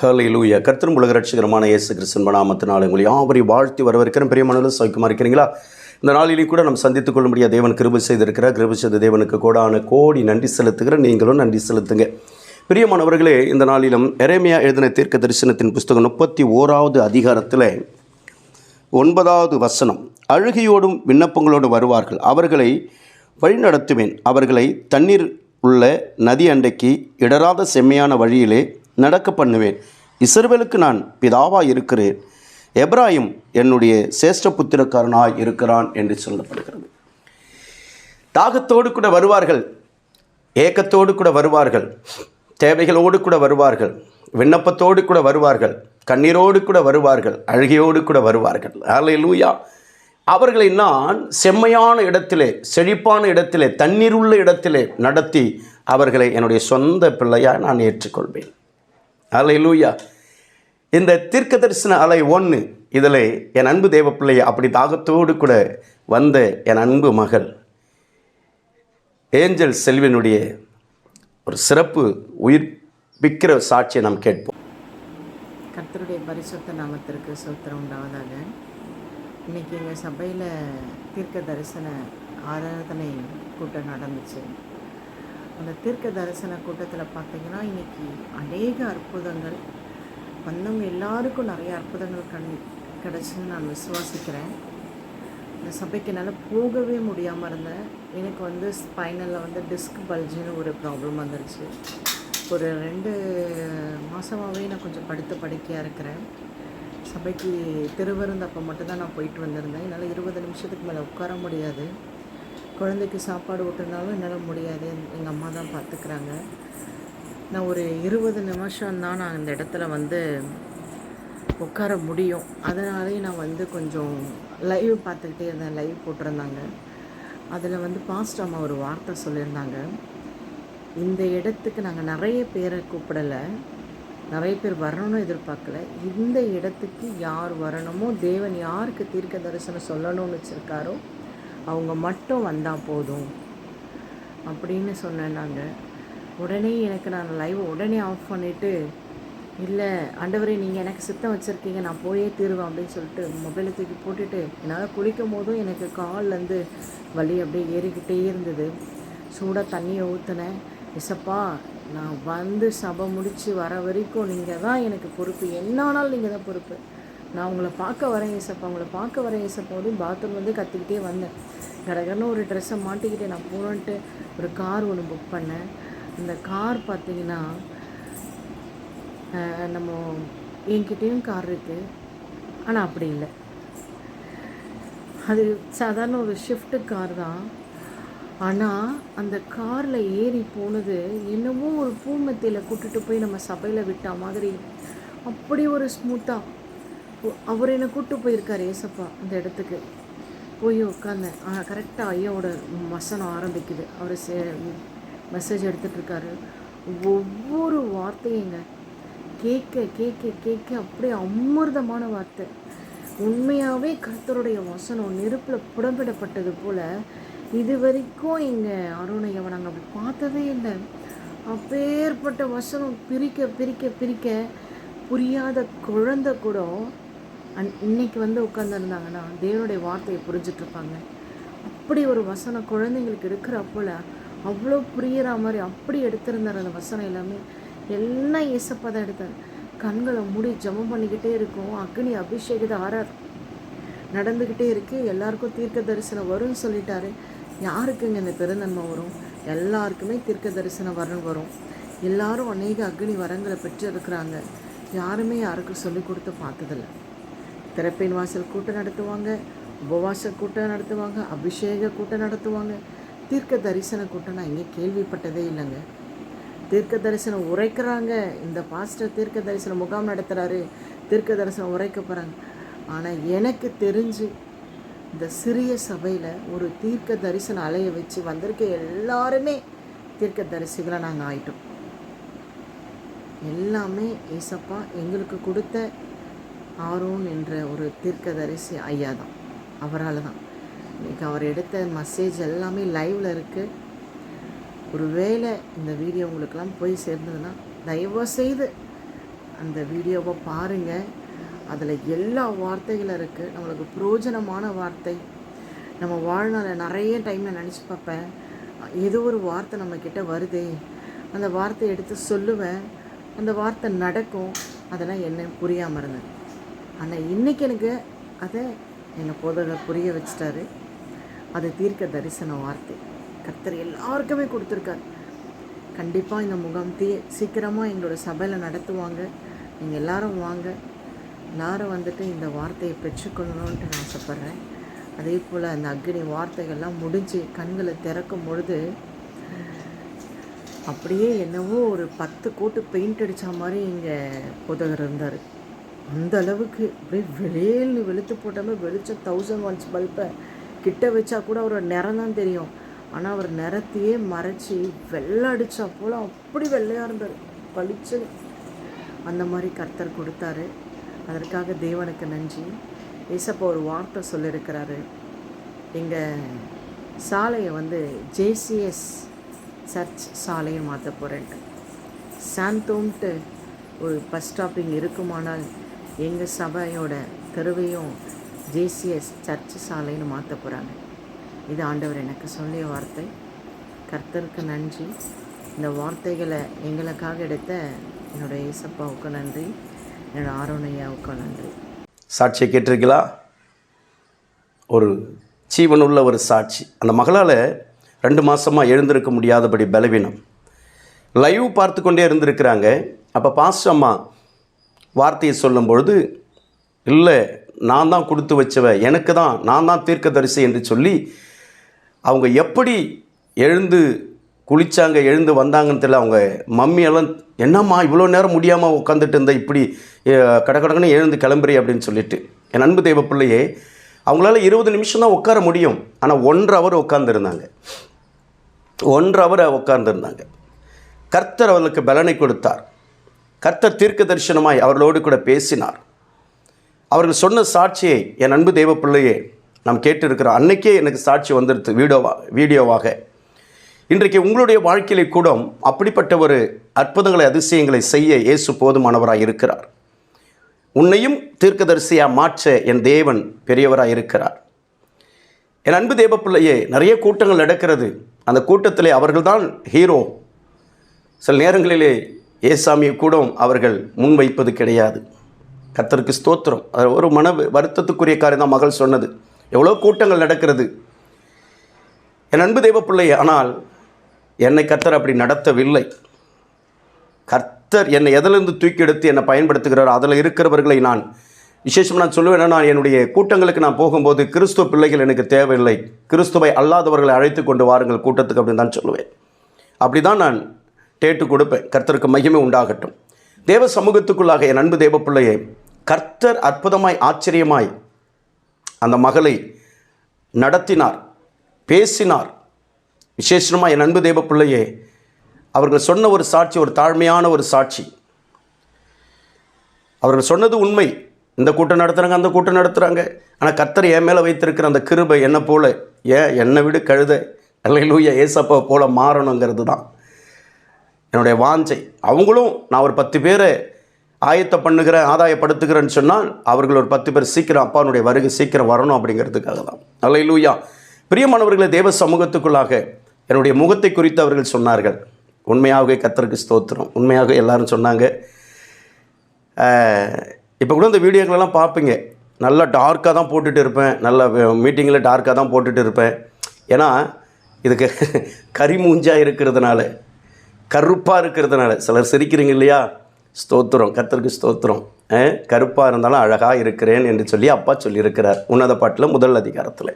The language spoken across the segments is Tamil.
ஹலை லூயா கர்த்தரும் உலக ரட்சகரமான இயேசு கிறிஸ்தன் நாமத்தினால் உங்களை யாவரையும் வாழ்த்தி வரவிருக்கிற மனதில் சௌக்கியமாக இருக்கிறீங்களா இந்த நாளிலே கூட நம்ம சந்தித்துக் கொள்ளும்படியா தேவன் கிருபை செய்திருக்கிறார். கிருபை செய்த தேவனுக்கு கோடான கோடி நன்றி செலுத்துகிற நீங்களும் நன்றி செலுத்துங்க. பிரியமானவர்களே இந்த நாளிலும் எரேமியா எழுதின தீர்க்க தரிசனத்தின் புஸ்தகம் முப்பத்தி ஓராவது அதிகாரத்தில் ஒன்பதாவது வசனம். அழுகையோடும் விண்ணப்பங்களோடும் வருவார்கள். அவர்களை வழிநடத்துவேன். அவர்களை தண்ணீர் உள்ள நதி அண்டைக்கு இடராத செம்மையான வழியிலே நடக்க பண்ணுவேன். இசர்வேலுக்கு நான் பிதாவாக இருக்கிறேன். எப்ராஹிம் என்னுடைய சேஷ்ட புத்திரக்காரனாய் இருக்கிறான் என்று சொல்லப்படுகிறது. தாகத்தோடு கூட வருவார்கள். ஏக்கத்தோடு கூட வருவார்கள். தேவைகளோடு கூட வருவார்கள். விண்ணப்பத்தோடு கூட வருவார்கள். கண்ணீரோடு கூட வருவார்கள். அழுகையோடு கூட வருவார்கள். அல்லேலூயா அவர்களை நான் செம்மையான இடத்திலே செழிப்பான இடத்திலே தண்ணீர் உள்ள இடத்திலே நடத்தி அவர்களை என்னுடைய சொந்த பிள்ளையாக நான் ஏற்றுக்கொள்வேன். அலை லூயா இந்த தீர்க்க தரிசன அலை ஒன்று இதில் என் அன்பு தேவ அப்படி தாகத்தோடு கூட வந்த என் அன்பு மகள் ஏஞ்சல் செல்வினுடைய ஒரு சிறப்பு உயிர்ப்பிக்கிற சாட்சியை நாம் கேட்போம். கர்த்தருடைய பரிசுத்த நாமத்திற்கு சோத்திரம் உண்டாவதாக. இன்னைக்கு எங்கள் சபையில் தீர்க்க தரிசன ஆராதனை கூட்டம் நடந்துச்சு. அந்த தீர்க்க தரிசன கூட்டத்தில் பார்த்தீங்கன்னா இன்றைக்கி அநேக அற்புதங்கள். வந்தவங்க எல்லாருக்கும் நிறைய அற்புதங்கள் கண் கிடச்சுன்னு நான் விசுவாசிக்கிறேன். இந்த சபைக்கு என்னால் போகவே முடியாமல் இருந்தேன் எனக்கு வந்து ஸ்பைனலில் வந்து டிஸ்க் பல்ஜின்னு ஒரு ப்ராப்ளம் வந்துருச்சு. ஒரு ரெண்டு மாதமாகவே நான் கொஞ்சம் படுத்த படுக்கையாக இருக்கிறேன். சபைக்கு திருவிருந்தப்போ மட்டும்தான் நான் போயிட்டு வந்திருந்தேன். என்னால் இருபது நிமிஷத்துக்கு மேலே உட்கார முடியாது. குழந்தைக்கு சாப்பாடு ஊட்டினாலும் என்னால் முடியாது. எங்கள் அம்மா தான் பார்த்துக்கிறாங்க நான் ஒரு இருபது நிமிஷம் தான் நான் இந்த இடத்துல வந்து உட்கார முடியும். அதனாலே நான் வந்து கொஞ்சம் லைவ் பார்த்துக்கிட்டே இருந்தேன். லைவ் போட்டிருந்தாங்க. அதில் வந்து பாஸ்ட் அம்மா ஒரு வார்த்தை சொல்லியிருந்தாங்க. இந்த இடத்துக்கு நாங்கள் நிறைய பேரை கூப்பிடலை. நிறைய பேர் வரணும்னு எதிர்பார்க்கல. இந்த இடத்துக்கு யார் வரணுமோ தேவன் யாருக்கு தீர்க்க தரிசனம் சொல்லணும்னு வச்சுருக்காரோ அவங்க மட்டும் வந்தால் போதும். அப்படின்னு சொன்னேன் நாங்கள் உடனே எனக்கு நான் லைவ் உடனே ஆஃப் பண்ணிவிட்டு இல்லை ஆண்டவரே நீங்கள் எனக்கு சித்தம் வச்சுருக்கீங்க நான் போயே தீருவேன் அப்படின்னு சொல்லிட்டு மொபைலை தூக்கி போட்டுட்டு என்னால் குளிக்கும் போதும் எனக்கு கால்லேருந்து வலி அப்படியே ஏறிக்கிட்டே இருந்தது. சூடாக தண்ணியை ஊற்றுனேன் இசப்பா நான் வந்து சபை முடித்து வர வரைக்கும் நீங்கள் தான் எனக்கு பொறுப்பு. என்னானாலும் நீங்கள் தான் பொறுப்பு. நான் உங்களை பார்க்க வரேன் ஏசப்பா உங்களை பார்க்க வரேன் ஏசப்பா பாத்ரூம் வந்து கற்றுக்கிட்டே வந்தேன். கடகடன்னு ஒரு ட்ரெஸ்ஸை மாட்டிக்கிட்டே நான் போனேன்ட்டு ஒரு கார் ஒன்று புக் பண்ணேன். அந்த கார் பார்த்தீங்கன்னா நம்ம என்கிட்டேயும் கார் இருக்குது ஆனால் அப்படி இல்லை. அது சாதாரண ஒரு ஷிஃப்ட்டு கார் தான். ஆனால் அந்த காரில் ஏறி போனது என்னவோ ஒரு பூமத்தியில் கூட்டுட்டு போய் நம்ம சபையில் விட்ட மாதிரி. அப்படி ஒரு ஸ்மூத்தாக அவர் என்னை கூட்டு போயிருக்காரு ஏசப்பா அந்த இடத்துக்கு. போய் உட்காந்தேன் கரெக்டாக ஐயாவோட வசனம் ஆரம்பிக்குது. அவர் சே மெசேஜ் எடுத்துகிட்ருக்காரு ஒவ்வொரு வார்த்தையுங்க. கேட்க கேட்க கேட்க அப்படியே அமிர்தமான வார்த்தை. உண்மையாகவே கர்த்தருடைய வசனம் நெருப்பில் புடம்பிடப்பட்டது போல் இது வரைக்கும் இங்கே அருணையவை நாங்கள் அப்படி பார்த்ததே இல்லை. அப்பேற்பட்ட வசனம் பிரிக்க பிரிக்க பிரிக்க புரியாத குழந்தை கூட அந் இன்னைக்கு வந்து உட்காந்துருந்தாங்கன்னா தேவனுடைய வார்த்தையை புரிஞ்சிட்ருப்பாங்க. அப்படி ஒரு வசனம் குழந்தைங்களுக்கு இருக்கிற போல் அவ்வளோ புரியிற மாதிரி அப்படி எடுத்திருந்தார் அந்த வசனம் எல்லாமே. எல்லாம் இயேசப்பா தான் எடுத்தார். கண்களை மூடி ஜமம் பண்ணிக்கிட்டே இருக்கும். அக்னி அபிஷேகத்தை ஆறார் நடந்துக்கிட்டே இருக்கு. எல்லாருக்கும் தீர்க்க தரிசனம் வரும்னு சொல்லிட்டாரு. யாருக்குங்க இந்த பெருநன்மை வரும்? எல்லாருக்குமே தீர்க்க தரிசனம் வரணும் வரும். எல்லாரும் அநேக அக்னி வரங்களை பெற்று இருக்கிறாங்க யாருமே யாருக்கும் சொல்லி கொடுத்து பார்த்ததில்ல. திறப்பின் வாசல் கூட்டம் நடத்துவாங்க உபவாச கூட்டம் நடத்துவாங்க அபிஷேக கூட்டம் நடத்துவாங்க. தீர்க்க தரிசன கூட்டம் நான் இங்கே கேள்விப்பட்டதே இல்லைங்க. தீர்க்க தரிசனம் உரைக்கிறாங்க. இந்த பாஸ்டர் தீர்க்க தரிசன முகாம் நடத்துகிறாரு தீர்க்க தரிசனம் உரைக்க போகிறாங்க ஆனால் எனக்கு தெரிஞ்சு இந்த சிறிய சபையில் ஒரு தீர்க்க தரிசன அலையை வச்சு வந்திருக்க எல்லாருமே தீர்க்க தரிசிகளாக நாங்கள் ஆயிட்டோம். எல்லாமே ஏசப்பா எங்களுக்கு கொடுத்த ஆரோன் என்ற ஒரு தீர்க்கதரிசி ஐயா தான் அவரால் தான் இன்றைக்கி அவர் எடுத்த மெசேஜ் எல்லாமே லைவில் இருக்குது ஒரு வேளை இந்த வீடியோ உங்களுக்கெல்லாம் போய் சேர்ந்ததுன்னா தயவு செய்து அந்த வீடியோவை பாருங்கள் அதில் எல்லா வார்த்தைகளும் இருக்குது நம்மளுக்கு புரோஜனமான வார்த்தை. நம்ம வாழ்நாளில் நிறைய டைமில் நினச்சி பார்ப்பேன். ஏதோ ஒரு வார்த்தை நம்மக்கிட்ட வருதே. அந்த வார்த்தையை எடுத்து சொல்லுவேன். அந்த வார்த்தை நடக்கும். அதெல்லாம் என்ன புரியாமல் இருந்தேன் ஆனால் இன்றைக்கி எனக்கு அதை எங்கள் போதகர் புரிய வச்சிட்டாரு. அது தீர்க்க தரிசன வார்த்தை. கர்த்தர் எல்லாருக்குமே கொடுத்துருக்காரு. கண்டிப்பாக இந்த முகாம் தீ சீக்கிரமாக எங்களோட சபையில் நடத்துவாங்க. நீங்கள் எல்லாரும் வாங்க. எல்லாரும் வந்துட்டு இந்த வார்த்தையை பெற்றுக்கொள்ளணுன்ட்டு நான் ஆசைப்பட்றேன். அதே போல் அந்த அக்னி வார்த்தைகள்லாம் முடிஞ்சு கண்களை திறக்கும் பொழுது அப்படியே என்னவோ ஒரு பத்து கோட்டு பெயிண்ட் அடித்த மாதிரி இங்கே புதகர் இருந்தார். அந்த அளவுக்கு அப்படியே வெளியேன்னு வெளுத்து போட்டாமல் வெளிச்சம் தௌசண்ட் ஒன்ஸ் பல்பை கிட்ட வச்சா கூட அவரோட நிறம் தான் தெரியும். ஆனால் அவர் நிறத்தையே மறைச்சி வெள்ளை அடித்தா போல் அப்படி வெள்ளையாக இருந்தார். பளிச்சு அந்த மாதிரி கர்த்தர் கொடுத்தாரு. அதற்காக தேவனுக்கு நன்றி. ஏசப்பா ஒரு வார்த்தை சொல்லியிருக்கிறாரு. எங்கள் சாலையை வந்து ஜேசிஎஸ் சர்ச் சாலையை மாற்ற போகிறேன்ட்டு சாந்தோம்ட்டு ஒரு பஸ் ஸ்டாப்பிங் இருக்குமானால் எங்கள் சபையோட தெருவையும் ஜேசிஎஸ் சர்ச்சு சாலைன்னு மாற்ற போகிறாங்க இது ஆண்டவர் எனக்கு சொல்லிய வார்த்தை. கர்த்தருக்கு நன்றி. இந்த வார்த்தைகளை எங்களுக்காக எடுத்த என்னோட ஏசப்பாவுக்கு நன்றி. என்னோட ஆரோனையாவுக்கு நன்றி. சாட்சியை கேட்டிருக்கீங்களா? ஒரு ஜீவனுள்ள ஒரு சாட்சி. அந்த மகளால் ரெண்டு மாதமாக எழுந்திருக்க முடியாதபடி பலவீனம். லைவ் பார்த்து கொண்டே இருந்திருக்கிறாங்க. அப்போ பாஸ்ட் அம்மா வார்த்தையை சொல்லும் பொழுது இல்லை நான் தான் கொடுத்து வச்சவ எனக்கு தான் நான் தான் தீர்க்கதரிசி என்று சொல்லி அவங்க எப்படி எழுந்து குளித்தாங்க எழுந்து வந்தாங்கன்னு தெரியல. அவங்க மம்மியெல்லாம் என்னம்மா இவ்வளோ நேரம் முடியாமல் உட்காந்துட்டு இருந்த இப்படி அஹ், எழுந்து கிளம்புறி அப்படின்னு சொல்லிட்டு. என் அன்பு தெய்வ பிள்ளையே அவங்களால இருபது நிமிஷம் தான் உட்கார முடியும். ஆனால் ஒன்றரை அவர் உட்காந்துருந்தாங்க ஒன்றரை அவர் உட்கார்ந்துருந்தாங்க. கர்த்தர் அவர்களுக்கு பலனை கொடுத்தார். கர்த்தர் தீர்க்க தரிசனமாய் அவர்களோடு கூட பேசினார். அவர்கள் சொன்ன சாட்சியை என் அன்பு தெய்வ பிள்ளையே நாம் கேட்டிருக்கிறோம். அன்னைக்கே எனக்கு சாட்சி வந்துடுது வீடியோவா வீடியோவாக. இன்றைக்கு உங்களுடைய வாழ்க்கையிலே கூட அப்படிப்பட்ட ஒரு அற்புதங்களை அதிசயங்களை செய்ய இயேசு போதுமானவராக இருக்கிறார். உன்னையும் தீர்க்கதரிசியாக மாற்ற என் தேவன் பெரியவராக இருக்கிறார். என் அன்பு தேவ பிள்ளையே நிறைய கூட்டங்கள் நடக்கிறது. அந்த கூட்டத்திலே அவர்கள்தான் ஹீரோ. சில நேரங்களிலே ஏசாமியை கூட அவர்கள் முன்வைப்பது கிடையாது. கர்த்தருக்கு ஸ்தோத்திரம். அது ஒரு மன வருத்தத்துக்குரிய காரியம் தான் மகள் சொன்னது. எவ்வளோ கூட்டங்கள் நடக்கிறது. என் அன்பு தெய்வ பிள்ளை ஆனால் என்னை கர்த்தர் அப்படி நடத்தவில்லை. கர்த்தர் என்னை எதிலிருந்து தூக்கி எடுத்து என்னை பயன்படுத்துகிறார். அதில் இருக்கிறவர்களை நான் விசேஷமாக நான் சொல்லுவேன் நான் என்னுடைய கூட்டங்களுக்கு நான் போகும்போது கிறிஸ்துவ பிள்ளைகள் எனக்கு தேவையில்லை. கிறிஸ்துவை அல்லாதவர்களை அழைத்து கொண்டு வாருங்கள் கூட்டத்துக்கு அப்படின்னு தான் சொல்லுவேன். அப்படி தான் நான் டேட்டு கொடுப்பேன். கர்த்தருக்கு மகிமை உண்டாகட்டும். தேவ சமூகத்துக்குள்ளாக என் அன்பு தேவ பிள்ளையே கர்த்தர் அற்புதமாய் ஆச்சரியமாய் அந்த மகளை நடத்தினார் பேசினார். விசேஷமாக என் அன்பு தேவ பிள்ளையே அவர்கள் சொன்ன ஒரு சாட்சி ஒரு தாழ்மையான ஒரு சாட்சி. அவர்கள் சொன்னது உண்மை. இந்த கூட்டம் நடத்துகிறாங்க அந்த கூட்டம் நடத்துகிறாங்க ஆனால் கர்த்தர் என் மேலே வைத்திருக்கிற அந்த கிருபை என்ன போல ஏன் என்னை விடு கழுத. அல்லையிலூயா ஏசப்பா போல மாறணுங்கிறது தான் என்னுடைய வாஞ்சை. அவங்களும் நான் ஒரு பத்து பேரை ஆயத்த பண்ணுகிறேன் ஆதாயப்படுத்துகிறேன்னு சொன்னால் அவர்கள் ஒரு பத்து பேர் சீக்கிரம் அப்பானுடைய வருகை சீக்கிரம் வரணும் அப்படிங்கிறதுக்காக தான். அல்லையிலூயா பிரியமானவர்களை தேவ சமூகத்துக்குள்ளாக என்னுடைய முகத்தை குறித்து அவர்கள் சொன்னார்கள். உண்மையாகவே கத்தருக்கு ஸ்தோத்திரம். உண்மையாக எல்லாரும் சொன்னாங்க. இப்போ கூட இந்த வீடியோக்களெல்லாம் பார்ப்பீங்க. நல்லா டார்க்காக தான் போட்டுட்டு இருப்பேன். நல்ல மீட்டிங்கில் டார்க்காக தான் போட்டுட்டு இருப்பேன். ஏன்னா இதுக்கு கரிமூஞ்சாக இருக்கிறதுனால கருப்பாக இருக்கிறதுனால. சிலர் சிரிக்கிறீங்க இல்லையா? ஸ்தோத்திரம். கர்த்தருக்கு ஸ்தோத்திரம். கருப்பாக இருந்தாலும் அழகாக இருக்கிறேன் என்று சொல்லி அப்பா சொல்லியிருக்கிறார். உன்னத பாட்டில் முதல் அதிகாரத்தில்.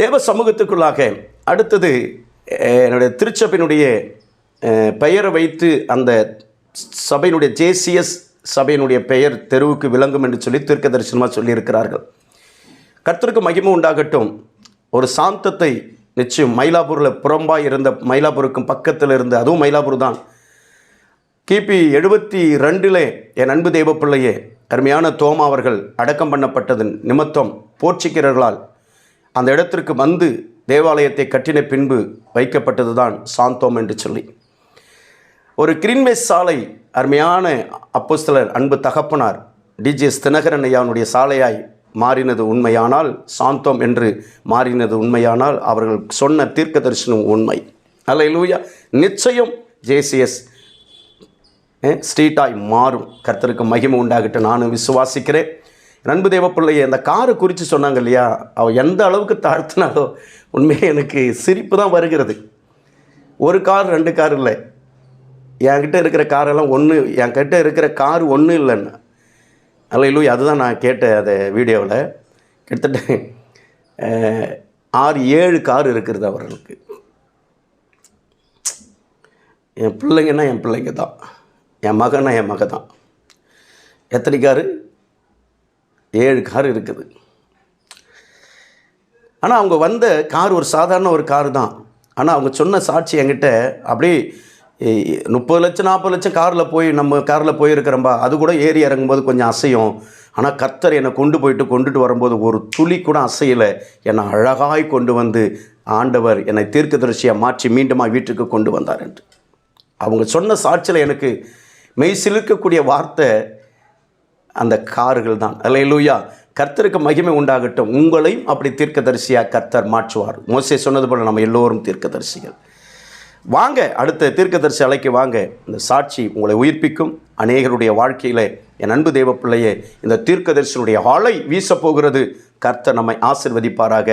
தேவ சமூகத்துக்குள்ளாக அடுத்தது என்னுடைய திருச்சபையினுடைய பெயரை வைத்து அந்த சபையினுடைய ஜேசிஎஸ் சபையினுடைய பெயர் தெருவுக்கு விளங்கும் என்று சொல்லி தீர்க்க தரிசனமாக சொல்லியிருக்கிறார்கள். கர்த்தருக்கு மகிமை உண்டாகட்டும். ஒரு சாந்தத்தை நிச்சயம் மயிலாப்பூரில் புறம்பாய் இருந்த மயிலாப்பூருக்கும் பக்கத்தில் இருந்து அதுவும் மயிலாப்பூர் தான். கிபி எழுபத்தி ரெண்டிலே என் அன்பு தெய்வப்பிள்ளையே அருமையான தோமா அவர்கள் அடக்கம் பண்ணப்பட்டதன் நிமித்தம் போர்ச்சுகீரர்களால் அந்த இடத்திற்கு வந்து தேவாலயத்தை கட்டின பின்பு வைக்கப்பட்டது தான் சாந்தோம் என்று சொல்லி. ஒரு கிரீன்வேஸ் சாலை அருமையான அப்போஸ்தலர் அன்பு தகப்பனார் டிஜிஎஸ் தினகரன் ஐயாவுடைய சாலையாய் மாறினது உண்மையானால் சாந்தோம் என்று மாறினது உண்மையானால் அவர்கள் சொன்ன தீர்க்க தரிசனம் உண்மை. அல்ல நிச்சயம் ஜேசிஎஸ் ஸ்ட்ரீட்டாய் மாறும். கர்த்தருக்கு மகிமை உண்டாகிட்டு நானும் விசுவாசிக்கிறேன். நண்பு தேவ அந்த காரை குறித்து சொன்னாங்க இல்லையா? அவள் எந்த அளவுக்கு தாழ்த்தினாலோ உண்மையாக எனக்கு சிரிப்பு தான் வருகிறது. ஒரு கார் ரெண்டு கார் இல்லை. என்கிட்ட இருக்கிற காரெல்லாம் ஒன்று என்கிட்ட இருக்கிற கார் ஒன்றும் இல்லைன்னு. அல்ல இல்லை அதுதான் நான் கேட்டேன் அந்த வீடியோவில். கிட்டத்தட்ட ஆறு ஏழு கார் இருக்கிறது அவர்களுக்கு. என் பிள்ளைங்கன்னா என் பிள்ளைங்க தான். என் மகன்னா என் மக தான். எத்தனை காரு? ஏழு கார் இருக்குது. ஆனால் அவங்க வந்த கார் ஒரு சாதாரண ஒரு கார் தான். ஆனால் அவங்க சொன்ன சாட்சி என்கிட்ட அப்படியே முப்பது லட்சம் நாற்பது லட்சம் காரில் போய் நம்ம காரில் போயிருக்கிறோம்பா அது கூட ஏறி இறங்கும்போது கொஞ்சம் அசையும். ஆனால் கர்த்தர் என்னை கொண்டு போயிட்டு கொண்டுட்டு வரும்போது ஒரு துளி கூட அசையலை. என்னை அழகாய் கொண்டு வந்து ஆண்டவர் என்னை தீர்க்கதரிசியாக மாற்றி மீண்டுமா வீட்டுக்கு கொண்டு வந்தார் என்று. அவங்க சொன்ன சாட்சியில் எனக்கு மெய் சிலிர்க்கக்கூடிய வார்த்தை அந்த கார்கள் தான். அல்லேலூயா. கர்த்தருக்கு மகிமை உண்டாகட்டும். உங்களையும் அப்படி தீர்க்கதரிசியாக கர்த்தர் மாற்றுவார். மோசே சொன்னது போல் நம்ம எல்லோரும் தீர்க்கதரிசிகள். வாங்க அடுத்த தீர்க்கதரிசி அலைக்கு வாங்க. இந்த சாட்சி உங்களை உயிர்ப்பிக்கும். அநேகருடைய வாழ்க்கையில் என் அன்பு தேவப்பிள்ளையே இந்த தீர்க்கதரிசனுடைய ஆலை வீசப் போகிறது கர்த்தர் நம்மை ஆசிர்வதிப்பாராக.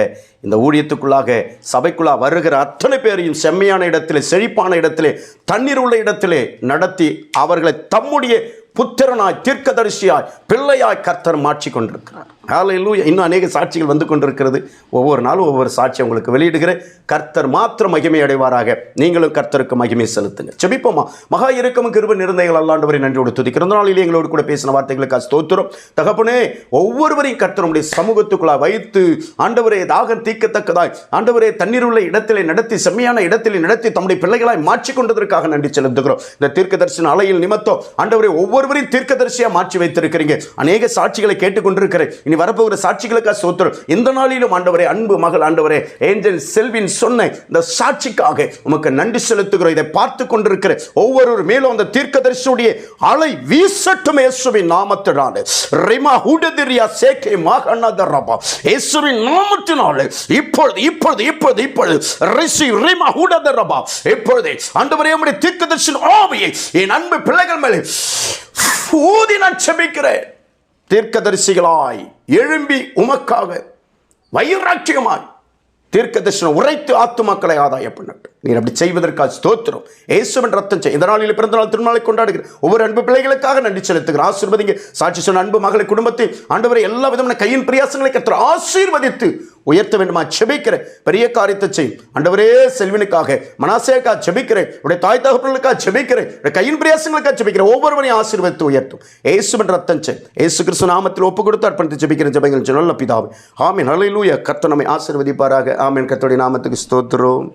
இந்த ஊழியத்துக்குள்ளாக சபைக்குள்ளா வருகிற அத்தனை பேரையும் செம்மையான இடத்திலே செழிப்பான இடத்திலே தண்ணீர் உள்ள இடத்திலே நடத்தி அவர்களை தம்முடைய புத்திரனாய் தீர்க்கதரிசியாய் பிள்ளையாய் கர்த்தர் மாற்றி கொண்டிருக்கிறார் ஹalleluya. இன்னும் அநேக சாட்சிகள் வந்து கொண்டிருக்கிறது. ஒவ்வொரு நாளும் ஒவ்வொரு சாட்சி உங்களுக்கு வெளியிடுகிறேன். கர்த்தர் மாத்திரம் மகிமை அடைவாராக. நீங்களும் கர்த்தருக்கு மகிமை செலுத்துங்க செபிப்போமா மகா இறக்கமும் கிருப நிறந்தைகள் அல்லாண்டவரை நன்றியோடு துதிக்கிற இந்த நாளிலே எங்களோடு கூட பேசின வார்த்தைகளுக்கு ஸ்தோத்திரம். தகப்பனே ஒவ்வொருவரையும் கர்த்தருடைய சமூகத்துக்குள்ளாய் வைத்து ஆண்டவரே தாகம் தீக்கத்தக்கதாய் ஆண்டவரே தண்ணீர் உள்ள இடத்திலே நடத்தி செம்மையான இடத்திலே நடத்தி தம்முடைய பிள்ளைகளாய் மாற்றி கொண்டதற்காக நன்றி செலுத்துகிறோம். இந்த தீர்க்க தரிசன அலையில் நிமித்தம் ஆண்டவரே ஒவ்வொருவரையும் தீர்க்கதரிசியாக மாற்றி வைத்திருக்கிறீங்க. அநேக சாட்சிகளை கேட்டுக்கொண்டிருக்கிறேன். இனி வரப்போகிற சாட்சிகளுக்காக சோத்திரம். இந்த நாளிலும் ஆண்டவரே அன்பு மகள் ஆண்டவரே ஏஞ்சல் செல்வின் சொன்ன இந்த சாட்சிக்காக உமக்கு நன்றி செலுத்துகிறோம். இதை பார்த்து கொண்டிருக்கிற ஒவ்வொரு மேலும் அந்த தீர்க்கதரிசியுடைய அலை வீசட்டும் இயேசுவின் நாமத்தினாலே. ரிமா ஹூடதிரியா சேகே மகனதரபா இயேசுவின் நாமத்தினாலே. இப்பொழுது இப்பொழுது இப்பொழுது இப்பொழுது. ரிசி ரிமா ஹுடதரபா இப்பொழுது ஆண்டவரே உம்முடைய தீர்க்கதரிசியின் ஆவியை என் அன்பு பிள்ளைகள் மேலே ஊதி நான் செபிக்கிறேன். தீர்க்கதரிசிகளாய் எழும்பி உமக்காக வைராக்கியமாய் தீர்க்கதரிசனம் உரைத்து ஆத்துமாக்களை ஆதாய நீர் அப்படி செய்வதற்காக ஸ்தோத்திரம். ஏசுவன் ரத்தம் செய் இந்த நாளில் பிறந்த நாள் திருநாளை கொண்டாடுகிறேன் ஒவ்வொரு அன்பு பிள்ளைகளுக்காக நன்றி செலுத்துகிறேன் ஆசீர்வதிங்க. சாட்சி சொன்ன அன்பு மகளை குடும்பத்தை ஆண்டவரை எல்லா விதமான கையின் பிரயாசங்களை கற்று ஆசீர்வதித்து உயர்த்த வேண்டுமா செபிக்கிற பெரிய காரியத்தை செய். அண்டவரே செல்வினுக்காக மனாசேக்காக செபிக்கிறேன். உடைய தாய் தகப்பர்களுக்காக செபிக்கிறேன். உடைய கையின் பிரயாசங்களுக்காக செபிக்கிறேன். ஒவ்வொருவரையும் ஆசீர்வதித்து உயர்த்தும். ஏசுவன் ரத்தம் செய். ஏசு கிறிஸ்து நாமத்தில் ஒப்பு கொடுத்து அர்ப்பணித்து செபிக்கிற ஜபங்கள். நல்ல பிதாவே. ஆமீன். ஹalleluya. கர்த்தர் ஆசீர்வதிப்பாராக. ஆமீன். கத்தோடைய நாமத்துக்கு ஸ்தோத்திரம்.